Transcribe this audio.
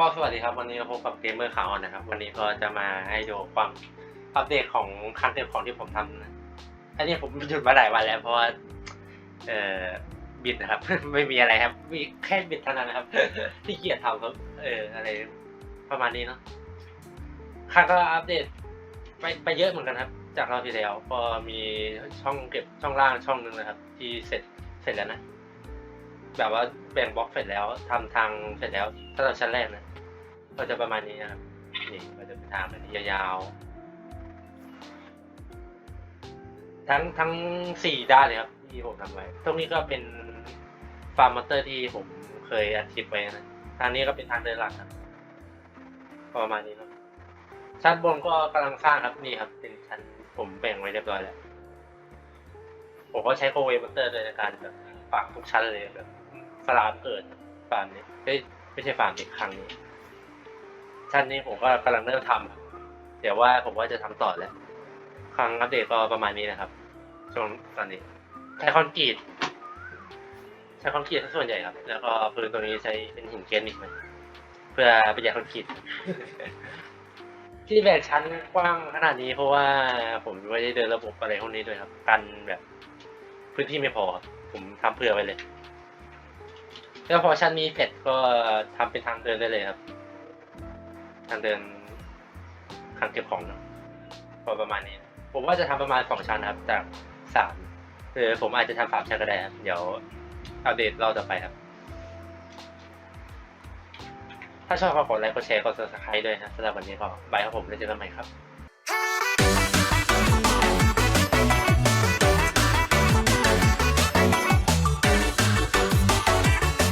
ก็สวัสดีครับวันนี้ก็พบกับเกมเมอร์ข่าวออนนะครับ วันนี้ก็จะมาให้ดูความอัปเดตของคันเทปของที่ผมทำนะอันนี้ผมหยุดมาหลายวันแล้วเพราะว่าเอ่อบิดนะครับ ไม่มีอะไรครับ มีแค่บิดเท่านั้นนะครับ ที่เกียจทำครับ เอออะไรประมาณนี้เนาะคันก็อัปเดตไปไปเยอะเหมือนกันครับ จากเรอบที่แล้วก็มีช่องเก็บช่องล่างช่องหนึ่งนะครับ ที่เสร็จเสร็จแล้วนะ แบบว่าแบ่งบล็อกเสร็จแล้วทำทางเสร็จแล้ว ถ้าเราชั้นแรกนะก็จะประมาณนี้นะครับนี่ก็จะเป็นทางแบบนี้ยาวๆทั้งทั้งสี่ด้านเลยครับที่ผมทำไว้ ตรงนี้ก็เป็นฟาร์มมอเตอร์ที่ผมเคยอัดคลิปไว้นะทางนี้ก็เป็นทางเดินหลักครับประมาณนี้เนาะชั้นบนก็กำลังสร้างครับนี่ครับ เป็นชั้นผมแบ่งไว้เรียบร้อยแล้ว ผมก็ใช้โคเวมอเตอร์ด้วยในการแบบฝังทุกชั้นเลยแบบ ฟาร์มเกิดฟาร์มนี้ไม่ใช่ฟาร์มอีกครั้งนี้ชั้นนี้ผมก็กำลังเริ่มทำเดี๋ยวว่าผมว่าจะทำต่อแล้วครั้งอัปเดตก็ประมาณนี้นะครับช่วงตอนนี้ใช้คอนกรีตใช้คอนกรีตส่วนใหญ่ครับ แล้วก็พื้นตรงนี้ใช้เป็นหินเกรนิตนเพื่อประหยัดคอนกรีตที่แบ่งชั้นกว้างขนาดนี้เพราะว่าผมไม่ได้เดินระบบอะไรพวกนี้ด้วยครับ กันแบบ พื้นที่ไม่พอครับผมทำเผื่อไว้เลย แล้วพอชั้นนี้เสร็จก็ทำเป็นทางเดินได้เลยครับ ทางเดินทางเก็บของเนอะพอประมาณนี้ ผมว่าจะทำประมาณสองชั้นครับ จากสามหรือผมอาจจะทำสามชั้นก็ได้ครับ เดี๋ยวอัปเดตรอบต่อไปครับ ถ้าชอบก็กดไลค์กดแชร์กด subscribe ด้วยนะสำหรับวันนี้ก็บายครับผมแล้วเจอกันใหม่ครับ